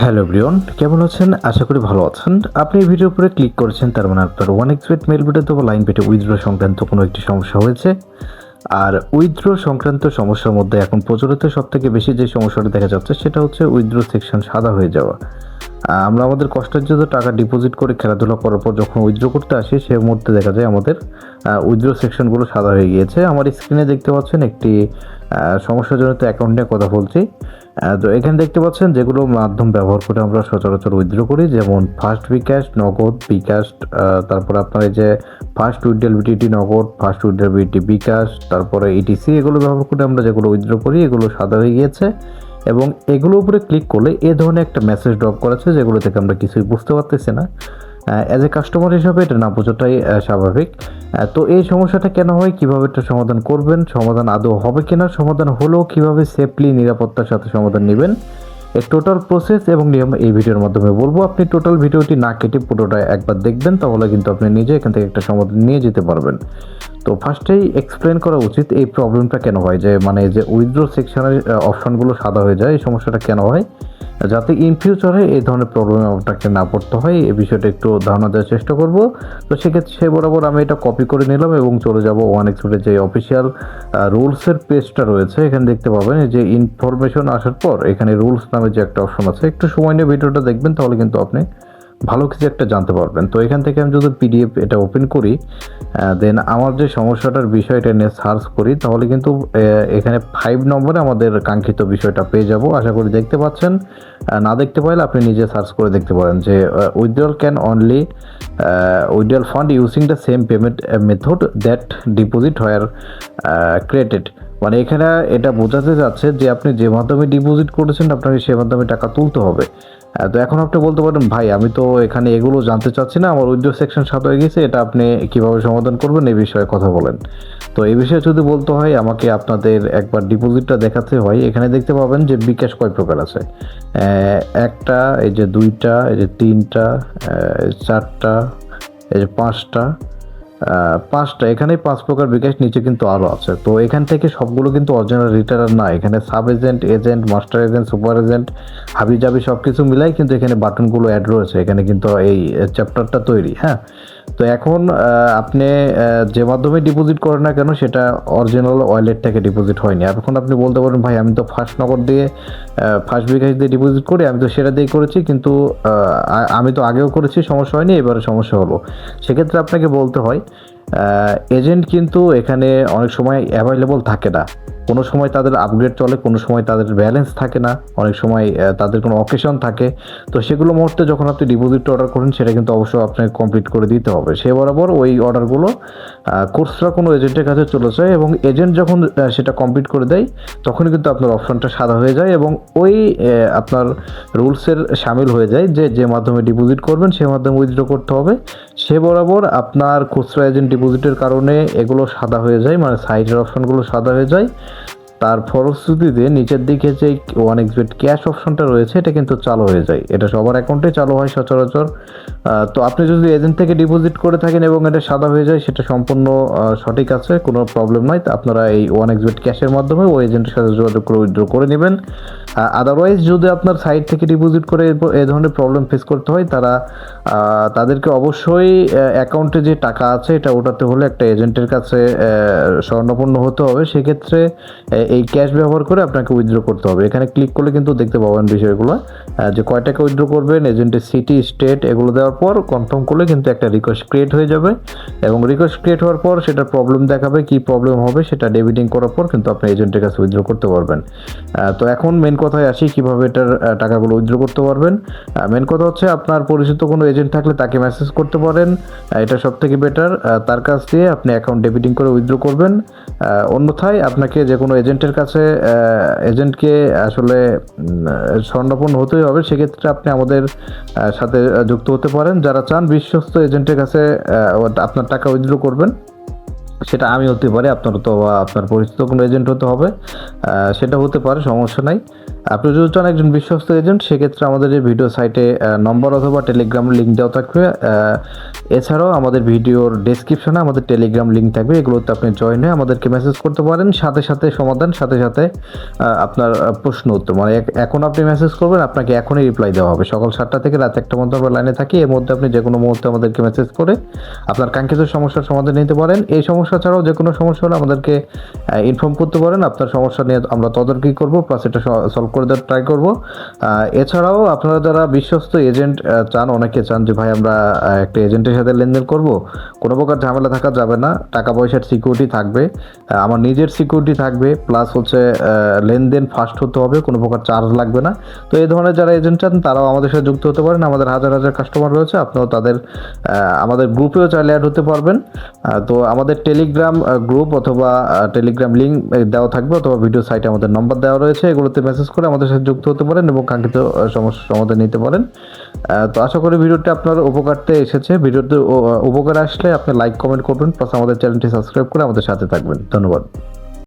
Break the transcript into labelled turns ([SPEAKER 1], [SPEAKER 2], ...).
[SPEAKER 1] Hello Brian কেমন আছেন? আশা করি ভালো আছেন। আপনি এই ভিডিওর উপরে ক্লিক করেছেন, তার মানে আপনার ওয়ান এক্সপেট মেল বিটে অথবা লাইন পেটে উইথড্র সংক্রান্ত কোনো একটি সমস্যা হয়েছে। আর উইথড্র সংক্রান্ত সমস্যার মধ্যে এখন প্রচলিত সব থেকে বেশি যে সমস্যাটা দেখা যাচ্ছে, সেটা হচ্ছে উইথড্র সেকশন সাদা হয়ে যাওয়া। আমরা আমাদের কষ্টের জন্য টাকা ডিপোজিট করে খেলাধুলা করার পর যখন উইথড্র করতে আসি, সে মুহূর্তে দেখা যায় আমাদের উইথড্র সেকশনগুলো সাদা হয়ে গিয়েছে। আমার স্ক্রিনে দেখতে পাচ্ছেন একটি সমস্যাজনিত অ্যাকাউন্ট নিয়ে কথা বলছি। তো এখানে দেখতে পাচ্ছেন যেগুলো মাধ্যম ব্যবহার করে আমরা সচরাচর উইথড্র করি, যেমন ফার্স্ট বিকাশ, নগদ বিকাশ তারপরে আপনার এই যে ফার্স্ট উইডেল বিটিটি নগদ, ফার্স্ট উইডেল বিটি বিকাশ, তারপরে ইটিসি এগুলো ব্যবহার করে আমরা যেগুলো উইথড্র করি, এগুলো সাদা হয়ে গিয়েছে। এবং এগুলোর উপরে ক্লিক করলে এ ধরনের একটা মেসেজ ড্রপ করেছে যেগুলো থেকে আমরা কিছুই বুঝতে পারতেছি না। অ্যাজ এ কাস্টমার হিসাবে এটা না বোঝাটাই স্বাভাবিক। তো এই সমস্যাটা কেন হয়? কীভাবে এটা সমাধান করবেন? সমাধান আদৌ হবে কিনা? সমাধান হলেও কীভাবে সেফলি নিরাপত্তার সাথে সমাধান নেবেন? এই টোটাল প্রসেস এবং নিয়ম এই ভিডিওর মাধ্যমে বলব। আপনি টোটাল ভিডিওটি না কেটে পুরোটা একবার দেখবেন, তাহলে কিন্তু আপনি নিজে এখান থেকে একটা সমাধান নিয়ে যেতে পারবেন। তো ফার্স্টেই এক্সপ্লেন করা উচিত এই প্রবলেমটা কেন হয়? যে মানে যে উইথড্র সেকশনের অপশনগুলো সাদা হয়ে যায়, এই সমস্যাটা কেন হয়? যাতে ইন ফিউচারে এই ধরনের প্রবলেমে আপনাকে না পড়তে হয়, এই বিষয়টা একটু ধারণা দেওয়ার চেষ্টা করব। তো সেক্ষেত্রে সে বরাবর আমি এটা কপি করে নিলাম এবং চলে যাব ওয়ান এক্সপোর্টের যে অফিসিয়াল রুলসের পেজটা রয়েছে, এখানে দেখতে পাবেন যে ইনফরমেশন আসার পর এখানে রুলস নামে যে একটা অপশন আছে। একটু সময় নিয়ে ভিডিওটা দেখবেন, তাহলে কিন্তু আপনি ভালো কিছু একটা জানতে পারবেন। তো এখান থেকে আমি যদি পিডিএফ এটা ওপেন করি দেন আমার যে সমস্যাটার বিষয়টা নিয়ে সার্চ করি, তাহলে কিন্তু এখানে ফাইভ নম্বরে আমাদের কাঙ্ক্ষিত বিষয়টা পেয়ে যাব। আশা করি দেখতে পাচ্ছেন। না দেখতে পাইলে আপনি নিজে সার্চ করে দেখতে পারেন যে withdrawal can only withdrawal fund using the same payment method that deposit where created মানে এখানে এটা বোঝাতে যাচ্ছে যে আপনি যে মাধ্যমে ডিপোজিট করেছেন, আপনাকে সে মাধ্যমে টাকা তুলতে হবে। তো এখন আপনি বলতে পারেন, ভাই, আমি তো এখানে এগুলো জানতে চাচ্ছি না, আমার উইথড্র সেকশন সাথে হয়ে গেছে, এটা আপনি কীভাবে সমাধান করবেন এই বিষয়ে কথা বলেন। তো এই বিষয়ে যদি বলতে হয়, আমাকে আপনাদের একবার ডিপোজিটটা দেখাতে হয়, এখানে দেখতে পাবেন যে বিকাশ কয় প্রকার আছে। একটা, এই যে দুইটা, এই যে তিনটা চারটা, এই যে পাঁচটা পাঁচটা। এখানে পাঁচ প্রকার বিকাশ, নিচে কিন্তু আরও আছে। তো এখান থেকে সবগুলো কিন্তু অরিজিনাল রিটার্নার না। এখানে sub agent agent master agent super agent হাবি জাবি সব কিছু মিলাই কিন্তু এখানে বাটনগুলো অ্যাড রয়েছে। এখানে কিন্তু এই চ্যাপ্টারটা তৈরি হ্যাঁ? তো এখন আপনি যে মাধ্যমে ডিপোজিট করেন না কেন, সেটা অরিজিনাল ওয়ালেট থেকে ডিপোজিট হয়নি। এখন আপনি বলতে পারেন, ভাই, আমি তো ফার্স্ট নগদ দিয়ে ফার্স্ট বিকাশ দিয়ে ডিপোজিট করি, আমি তো সেটা দিয়ে করেছি, কিন্তু আমি তো আগেও করেছি, সমস্যা হয়নি, এবারে সমস্যা হলো। সেক্ষেত্রে আপনাকে বলতে হয় এজেন্ট কিন্তু এখানে অনেক সময় অ্যাভেলেবল থাকে না। কোনো সময় তাদের আপগ্রেড চলে, কোনো সময় তাদের ব্যালেন্স থাকে না, অনেক সময় তাদের কোনো অকেশন থাকে। তো সেগুলো মুহূর্তে যখন আপনি ডিপোজিট অর্ডার করেন, সেটা কিন্তু অবশ্যই আপনাকে কমপ্লিট করে দিতে হবে। সে বরাবর ওই অর্ডারগুলো কোর্সরা কোনো এজেন্টের কাছে চলে যায় এবং এজেন্ট যখন সেটা কমপ্লিট করে দেয়, তখনই কিন্তু আপনার অপশনটা সাদা হয়ে যায় এবং ওই আপনার রুলসের সামিল হয়ে যায় যে যে মাধ্যমে ডিপোজিট করবেন, সে মাধ্যমে উইথড্র করতে হবে। সে বরাবর আপনার খুচরা এজেন্ট ডিপোজিটের কারণে এগুলো সাদা হয়ে যায় মানে সাইডের অপশনগুলো সাদা হয়ে যায়। তার ফলশ্রুতিতে নিচের দিকে যে ওয়ান এক্সবেট ক্যাশ অপশনটা রয়েছে, এটা কিন্তু চালু হয়ে যায়। এটা সবার অ্যাকাউন্টে চালু হয় সচরাচর। তো আপনি যদি এজেন্ট থেকে ডিপোজিট করে থাকেন এবং এটা সাদা হয়ে যায়, সেটা সম্পূর্ণ সঠিক আছে, কোনো প্রবলেম নাই। তা আপনারা এই ওয়ান এক্সবেট ক্যাশের মাধ্যমে ওই এজেন্টের সাথে যোগাযোগ করে উইথড্র করে নেবেন। আদারওয়াইজ যদি আপনার সাইট থেকে ডিপোজিট করে এ ধরনের প্রবলেম ফেস করতে হয় তারা তাদেরকে অবশ্যই অ্যাকাউন্টে যে টাকা আছে এটা ওঠাতে হলে একটা এজেন্টের কাছে আহ, স্বর্ণপন্ন হতে হবে। সেক্ষেত্রে এই ক্যাশ ব্যবহার করে আপনাকে উইথড্র করতে হবে। এখানে ক্লিক করলে কিন্তু দেখতে পাবেন বিষয়গুলো যে কয় টাকা উইথড্র করবেন এজেন্টের সিটি স্টেট এগুলো দেওয়ার পর কনফার্ম করলে কিন্তু একটা রিকোয়েস্ট ক্রিয়েট হয়ে যাবে। এবং রিকোয়েস্ট ক্রিয়েট হওয়ার পর সেটা প্রবলেম দেখাবে কি প্রবলেম হবে সেটা ডেবিটিং করার পর কিন্তু আপনি এজেন্টের কাছে উইথড্র করতে পারবেন। তো এখন মেন কথায় আসি, কীভাবে এটার টাকাগুলো উইথড্র করতে পারবেন। মেন কথা হচ্ছে আপনার পরিচিত কোনো এজেন্ট থাকলে তাকে মেসেজ করতে পারেন। এটা সব থেকে বেটার তার কাছ দিয়ে আপনি অ্যাকাউন্ট ডেবিটিং করে উইথড্র করবেন। অন্যথায় আপনাকে যে কোনো এজেন্টের কাছে এজেন্টকে আসলে স্বর্ণাপন্ন হতেই হবে, সেক্ষেত্রে আপনি আমাদের সাথে যুক্ত হতে পারেন। যারা চান বিশ্বস্ত এজেন্টের কাছে আপনার টাকা উইথড্র করবেন, সেটা আমি হতে পারি। আপনার তো আপনার পরিচিত কোনো এজেন্ট হতে হবে। সেটা হতে পারে, সমস্যা নাই। আপনি যদি চান একজন বিশ্বস্ত এজেন্ট সেক্ষেত্রে আমাদের এই ভিডিও সাইটে নম্বর অথবা টেলিগ্রাম লিঙ্ক দেওয়া থাকবে। এছাড়াও আমাদের ভিডিওর ডেসক্রিপশনে আমাদের টেলিগ্রাম লিঙ্ক থাকবে। এগুলোতে আপনি জয়েন হয়ে আমাদেরকে মেসেজ করতে পারেন। সাথে সাথে সমাধান, সাথে সাথে আপনার প্রশ্ন উত্তর। মানে এখন আপনি মেসেজ করবেন, আপনাকে এখনই রিপ্লাই দেওয়া হবে। সকাল সাতটা থেকে রাত একটা মধ্যে আমরা লাইনে থাকি। এর মধ্যে আপনি যে কোনো মুহূর্তে আমাদেরকে মেসেজ করে আপনার কাঙ্ক্ষিত সমস্যার সমাধান নিতে পারেন। এই সমস্যা ছাড়াও যে কোনো সমস্যা হলে আমাদেরকে ইনফর্ম করতে পারেন। আপনার সমস্যা নিয়ে আমরা তদারকি করব। প্লাস এটা সলভ করে দেওয়ার ট্রাই করব। এছাড়াও আপনারা যারা বিশ্বস্ত এজেন্ট চান, অনেকে চান যে ভাই আমরা একটা এজেন্টের সাথে লেনদেন করব। কোনো প্রকার ঝামেলা থাকা যাবে না টাকা পয়সার সিকিউরিটি থাকবে আমার নিজের সিকিউরিটি থাকবে প্লাস হচ্ছে লেনদেন ফাস্ট হতে হবে, কোনো প্রকার চার্জ লাগবে না। তো এই ধরনের যারা এজেন্ট চান তারাও আমাদের সাথে যুক্ত হতে পারেন। আমাদের হাজার হাজার কাস্টমার রয়েছে, আপনিও তাদের আমাদের গ্রুপেও চাইলে অ্যাড হতে পারবেন। তো আমাদের টেলিগ্রাম গ্রুপ অথবা টেলিগ্রাম লিঙ্ক দেওয়া থাকবে, অথবা ভিডিও সাইটে আমাদের নম্বর দেওয়া রয়েছে। এগুলোতে মেসেজ করে আমাদের সাথে যুক্ত হতে পারেন এবং কাঙ্ক্ষিত সমস্যা সমাধান নিতে পারেন। তো আশা করি ভিডিওটি আপনার উপকারতে এসেছে। ভিডিওতে উপকার আসলে আপনি লাইক কমেন্ট করবেন প্লাস আমাদের চ্যানেলটি সাবস্ক্রাইব করে আমাদের সাথে থাকবেন। ধন্যবাদ।